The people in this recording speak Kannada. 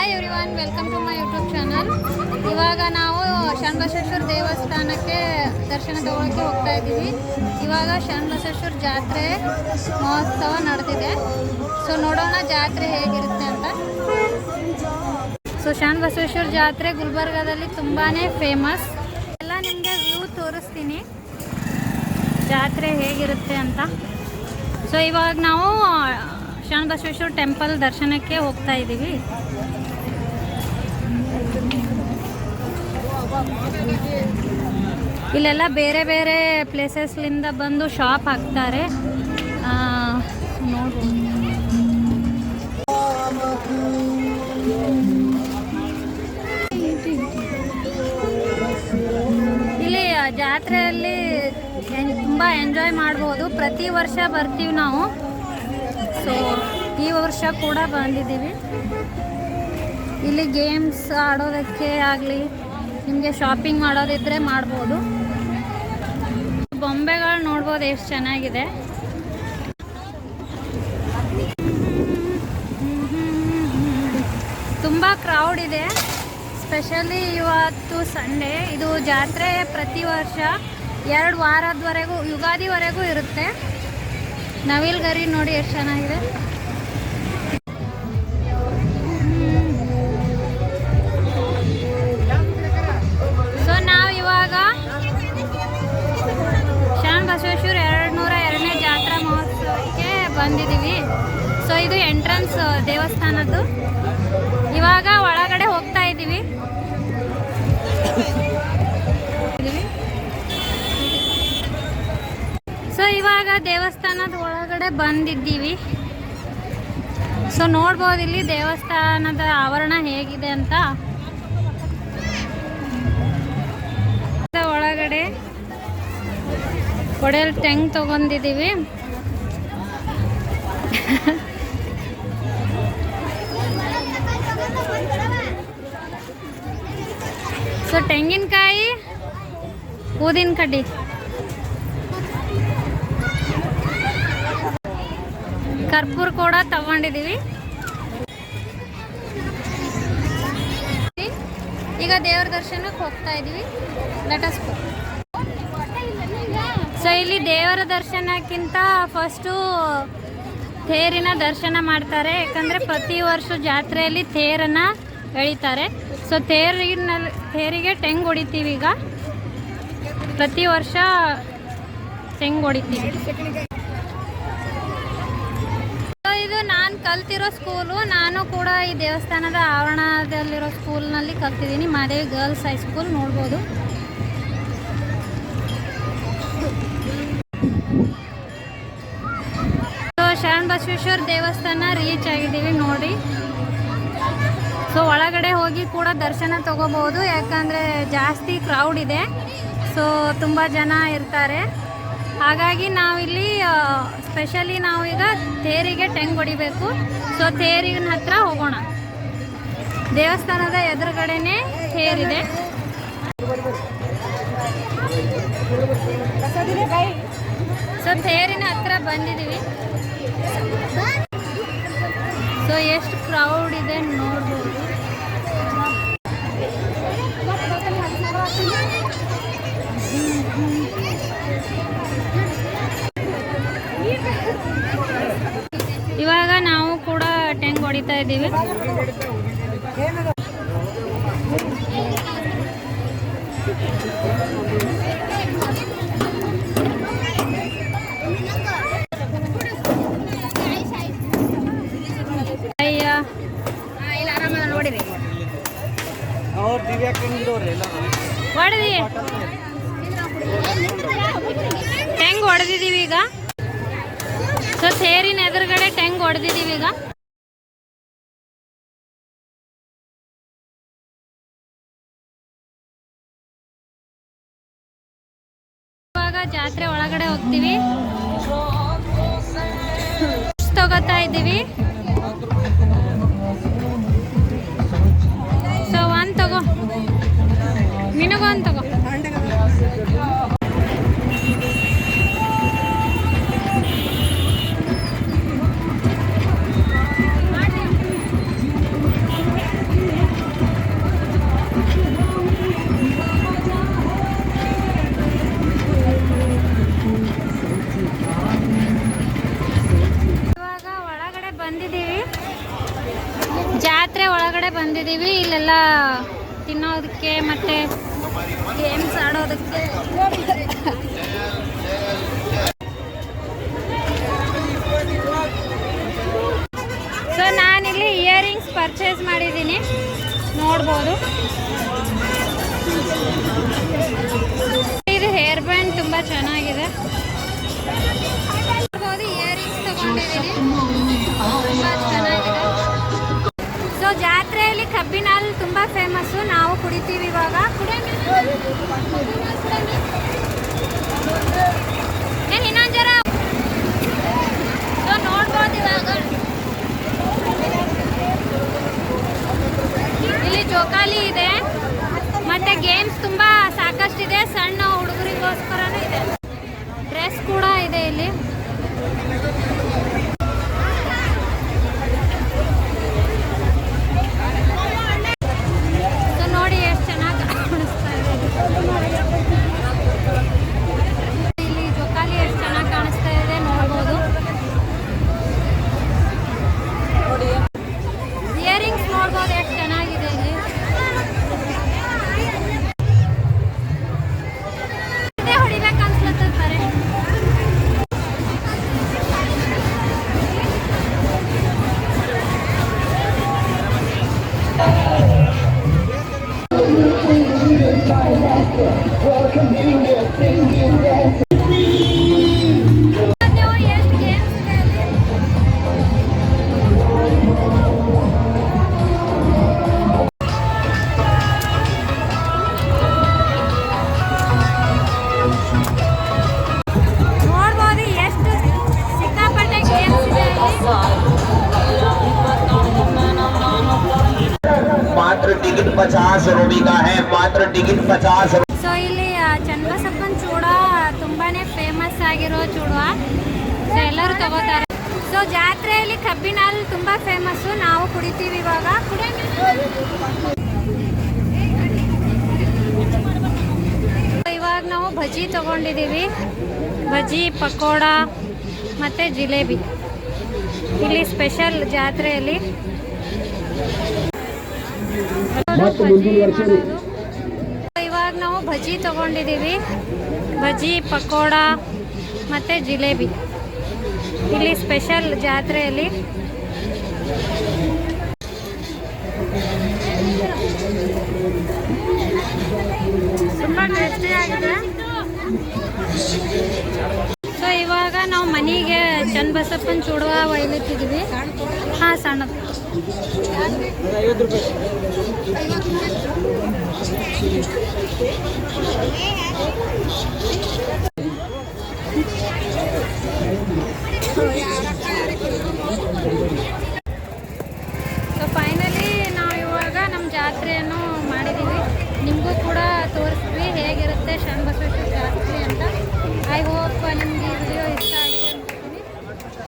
Hi everyone welcome to my YouTube channel ಇವಾಗ ನಾವು ಶರಣಬಸವೇಶ್ವರ ದೇವಸ್ಥಾನಕ್ಕೆ ದರ್ಶನ ತಗೊಳಕ್ಕೆ ಹೋಗ್ತಾ ಇದ್ದೀವಿ. ಇವಾಗ ಶರಣಬಸವೇಶ್ವರ ಜಾತ್ರೆ ಮಹೋತ್ಸವ ನಡೆದಿದೆ. ಸೊ ನೋಡೋಣ ಜಾತ್ರೆ ಹೇಗಿರುತ್ತೆ ಅಂತ. ಸೊ ಶರಣಬಸವೇಶ್ವರ ಜಾತ್ರೆ ಗುಲ್ಬರ್ಗಾದಲ್ಲಿ ತುಂಬಾ ಫೇಮಸ್ ಎಲ್ಲ ನಿಮಗೆ ವ್ಯೂ ತೋರಿಸ್ತೀನಿ. ಜಾತ್ರೆ ಹೇಗಿರುತ್ತೆ ಅಂತ. ಸೊ ಇವಾಗ ನಾವು ಶರಣಬಸವೇಶ್ವರ ಟೆಂಪಲ್ ದರ್ಶನಕ್ಕೆ ಹೋಗ್ತಾ ಇದ್ದೀವಿ. ಇಲ್ಲೆಲ್ಲ ಬೇರೆ ಬೇರೆ ಪ್ಲೇಸಸ್ಲಿಂದ ಬಂದು ಶಾಪ್ ಹಾಕ್ತಾರೆ. ಇಲ್ಲಿ ಜಾತ್ರೆಯಲ್ಲಿ ತುಂಬ ಎಂಜಾಯ್ ಮಾಡ್ಬೋದು. ಪ್ರತಿ ವರ್ಷ ಬರ್ತೀವಿ ನಾವು. ಸೊ ಈ ವರ್ಷ ಕೂಡ ಬಂದಿದ್ದೀವಿ. ಇಲ್ಲಿ ಗೇಮ್ಸ್ ಆಡೋದಕ್ಕೆ ಆಗಲಿ ನಿಮಗೆ ಶಾಪಿಂಗ್ ಮಾಡೋದಿದ್ರೆ ಮಾಡ್ಬೋದು. ಬೊಂಬೆಗಳು ನೋಡ್ಬೋದು ಎಷ್ಟು ಚೆನ್ನಾಗಿದೆ. ತುಂಬ ಕ್ರೌಡ್ ಇದೆ. ಸ್ಪೆಷಲಿ ಇವತ್ತು ಸಂಡೇ ಇದು ಜಾತ್ರೆ ಪ್ರತಿ ವರ್ಷ ಎರಡು ವಾರದವರೆಗೂ, ಯುಗಾದಿವರೆಗೂ ಇರುತ್ತೆ. ನವಿಲ್ಗರಿ ನೋಡಿ ಎಷ್ಟು ಚೆನ್ನಾಗಿದೆ. ಬಂದಿದ್ದೀವಿ. ಸೊ ಇದು ಎಂಟ್ರನ್ಸ್ ದೇವಸ್ಥಾನದ್ದು. ಇವಾಗ ಒಳಗಡೆ ಹೋಗ್ತಾ ಇದ್ದೀವಿ. ಸೊ ಇವಾಗ ದೇವಸ್ಥಾನದ ಒಳಗಡೆ ಬಂದಿದ್ದೀವಿ. ಸೊ ನೋಡ್ಬೋದು ಇಲ್ಲಿ ದೇವಸ್ಥಾನದ ಆವರಣ ಹೇಗಿದೆ ಅಂತ. ಒಳಗಡೆ ಕೊಡೆಯಲ್ಲಿ ಟೆಂಗ್ ತಗೊಂಡಿದ್ದೀವಿ. ಸೊ ತೆಂಗಿನಕಾಯಿ, ಊದಿನ ಕಡ್ಡಿ. ಕರ್ಪೂರ ಕೂಡ ತಗೊಂಡಿದ್ದೀವಿ ಈಗ ದೇವ್ರ ದರ್ಶನಕ್ಕೆ ಹೋಗ್ತಾ ಇದ್ದೀವಿ ಲೆಟಸ್ ಸೊ ಇಲ್ಲಿ ದೇವರ ದರ್ಶನಕ್ಕಿಂತ ಫಸ್ಟು ತೇರಿನ ದರ್ಶನ ಮಾಡ್ತಾರೆ, ಯಾಕಂದರೆ ಪ್ರತಿ ವರ್ಷ ಜಾತ್ರೆಯಲ್ಲಿ ತೇರನ್ನ ಎಳಿತಾರೆ. ಸೊ ತೇರಿನಲ್ಲಿ ತೇರಿಗೆ ಟೆಂಗ್ ಹೊಡಿತೀವಿ ಈಗ. ಪ್ರತಿ ವರ್ಷ ಟೆಂಗ್ ಹೊಡಿತೀವಿ. ಇದು ನಾನು ಕಲ್ತಿರೋ ಸ್ಕೂಲು ನಾನು ಕೂಡ ಈ ದೇವಸ್ಥಾನದ ಆವರಣದಲ್ಲಿರೋ ಸ್ಕೂಲ್ನಲ್ಲಿ ಕಲ್ತಿದ್ದೀನಿ. ಮಾದೇವಿ ಗರ್ಲ್ಸ್ ಹೈಸ್ಕೂಲ್ ನೋಡ್ಬೋದು. ಬಸವೇಶ್ವರ ದೇವಸ್ಥಾನ ರೀಚ್ ಆಗಿದ್ದೀವಿ ನೋಡಿ. ಸೊ ಒಳಗಡೆ ಹೋಗಿ ಕೂಡ ದರ್ಶನ ತಗೋಬೋದು. ಯಾಕಂದರೆ ಜಾಸ್ತಿ ಕ್ರೌಡ್ ಇದೆ. ಸೊ ತುಂಬ ಜನ ಇರ್ತಾರೆ. ಹಾಗಾಗಿ ನಾವಿಲ್ಲಿ ಸ್ಪೆಷಲಿ ನಾವೀಗ ತೇರಿಗೆ ಟೆಂಗ್ ಹೊಡಿಬೇಕು. ಸೊ ತೇರಿನ ಹತ್ರ ಹೋಗೋಣ. ದೇವಸ್ಥಾನದ ಎದುರುಗಡೆನೇ ತೇರಿದೆ. ಸೊ ತೇರಿನ ಹತ್ರ ಬಂದಿದ್ದೀವಿ. ಸೊ ಎಷ್ಟು ಕ್ರೌಡ್ ಇದೆ ನೋಡ್ಬೋದು. ಇವಾಗ ನಾವು ಕೂಡ ಟೆಂಗ್ ಹೊಡಿತಾ ಇದ್ದೀವಿ. ಹೊಡೆದಿದ್ದೀವಿ ಈಗ. ಸೊ ತೇರಿನ ಎದುರುಗಡೆ ಟೆಂಗ್ ಹೊಡೆದಿದ್ದೀವಿ ಈಗ. ಜಾತ್ರೆ ಒಳಗಡೆ ಹೋಗ್ತೀವಿ. ತಗೋತಾ ಇದ್ದೀವಿ. ಸೊ ಒಂದು ತಗೋ. ಒಳಗಡೆ ಬಂದಿದ್ದೀವಿ, ಇಲ್ಲೆಲ್ಲ ತಿನ್ನೋದಕ್ಕೆ ಮತ್ತೆ ಗೇಮ್ಸ್ ಆಡೋದಕ್ಕೆ. ಸೊ ನಾನಿಲ್ಲಿ ಇಯರಿಂಗ್ಸ್ ಪರ್ಚೇಸ್ ಮಾಡಿದ್ದೀನಿ. ನೋಡ್ಬೋದು. ಇದು ಹೇರ್ ಬ್ಯಾಂಡ್ ತುಂಬ ಚೆನ್ನಾಗಿದೆ. ನೋಡ್ಬೋದು ಇಯರಿಂಗ್ಸ್ ತಗೊಂಡಿದ್ದೀನಿ. ತುಂಬ ಚೆನ್ನಾಗಿದೆ. ಸೊ ಜಾತ್ರೆಯಲ್ಲಿ ಕಬ್ಬಿನ ಹಾಲು ತುಂಬ ಫೇಮಸ್ಸು ನಾವು ಕುಡಿತೀವಿ ಇವಾಗ. ಏನು ಇನ್ನೊಂದು ಜರ? ನೋಡ್ಬೋದು ಇವಾಗ. पचास रुपए का है मात्र टिकट पचास ಸೊ ಇಲ್ಲಿ ಆ, ಚನ್ನಬಸಪ್ಪನ ಚೂಡ ತುಂಬಾನೇ ಫೇಮಸ್ ಆಗಿರೋ ಚೂಡ ಸೊ ಎಲ್ಲರೂ ತಗೋತಾರೆ ಸೊ ಜಾತ್ರೆಯಲ್ಲಿ ಕಬ್ಬಿನ ಹಾಲು ತುಂಬ ಫೇಮಸ್ಸು ನಾವು ಕುಡಿತೀವಿ ಇವಾಗ ಇವಾಗ ನಾವು ಭಜಿ ತಗೊಂಡಿದ್ದೀವಿ ಭಜಿ ಪಕೋಡ ಮತ್ತು ಜಿಲೇಬಿ ಇಲ್ಲಿ ಸ್ಪೆಷಲ್ ಜಾತ್ರೆಯಲ್ಲಿ ಭಜಿ ಮಾಡೋದು. ಇವಾಗ ನಾವು ಭಜಿ ತಗೊಂಡಿದ್ದೀವಿ. ಭಜಿ ಪಕೋಡ ಮತ್ತು ಜಿಲೇಬಿ. ಇಲ್ಲಿ ಸ್ಪೆಷಲ್ ಜಾತ್ರೆಯಲ್ಲಿ. ತುಂಬ ಸೊ ಇವಾಗ ನಾವು ಮನೆಗೆ ಚನ್ನಬಸಪ್ಪನ ಚೂಡುವ ಒಯ್ಲತ್ತಿದ್ದೀವಿ ಹಾಂ ಸಣ್ಣದು. Oh, yeah.